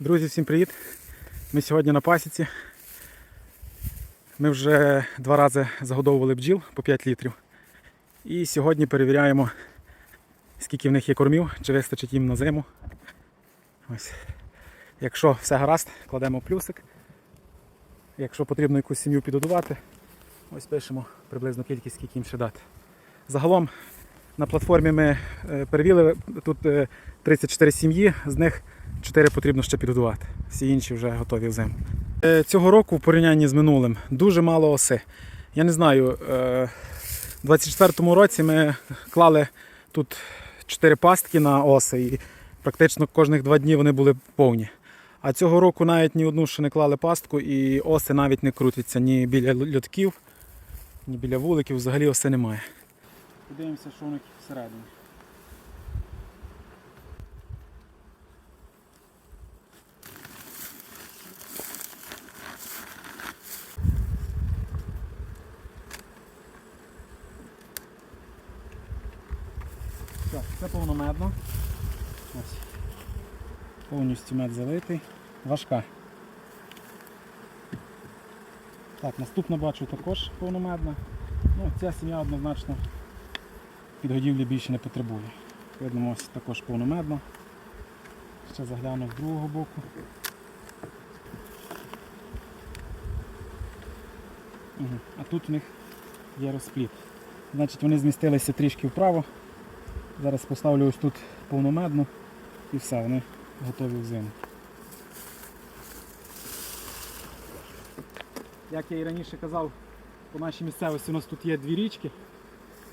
Друзі, всім привіт! Ми сьогодні на пасіці. Ми вже два рази загодовували бджіл по 5 літрів. І сьогодні перевіряємо, скільки в них є кормів, чи вистачить їм на зиму. Ось. Якщо все гаразд, кладемо плюсик. Якщо потрібно якусь сім'ю підгодувати, ось пишемо приблизно кількість, скільки їм ще дати. Загалом на платформі ми е, перевірили тут е, 34 сім'ї, з них 4 потрібно ще підгодувати. Всі інші вже готові взимку. Е, Цього року в порівнянні з минулим дуже мало оси. Я не знаю, е, у 24-му році ми клали тут 4 пастки на оси і практично кожних два дні вони були повні. А цього року навіть ні одну ще не клали пастку і оси навіть не крутяться ні біля льотків, ні біля вуликів, взагалі оси немає. Подивимося, що у них всередині. Так, це повномедно. Ось. Повністю мед залитий. Важка. Так, наступно бачу також повномедна. Ну, ця сім'я однозначно підгодівлі більше не потребує. Видно, ось також повномедно. Ще загляну з другого боку. Угу. А тут в них є розпліт. Значить вони змістилися трішки вправо. Зараз поставлю ось тут повномедну і все, вони готові в зиму. Як я і раніше казав, по нашій місцевості у нас тут є дві річки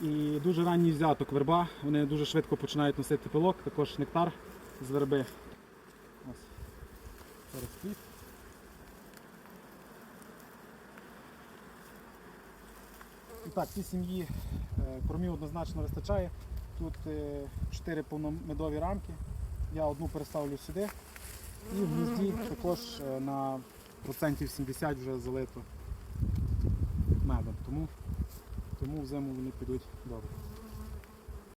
і дуже ранній взяток верба. Вони дуже швидко починають носити пилок, також нектар з верби. Ось. Це розпліт. І так, цій сім'ї е, кормів однозначно вистачає. Тут 4 повномедові рамки. Я одну переставлю сюди. І в гнізді також е, на процентів 70 вже залито медом. Тому, тому в зиму вони підуть добре.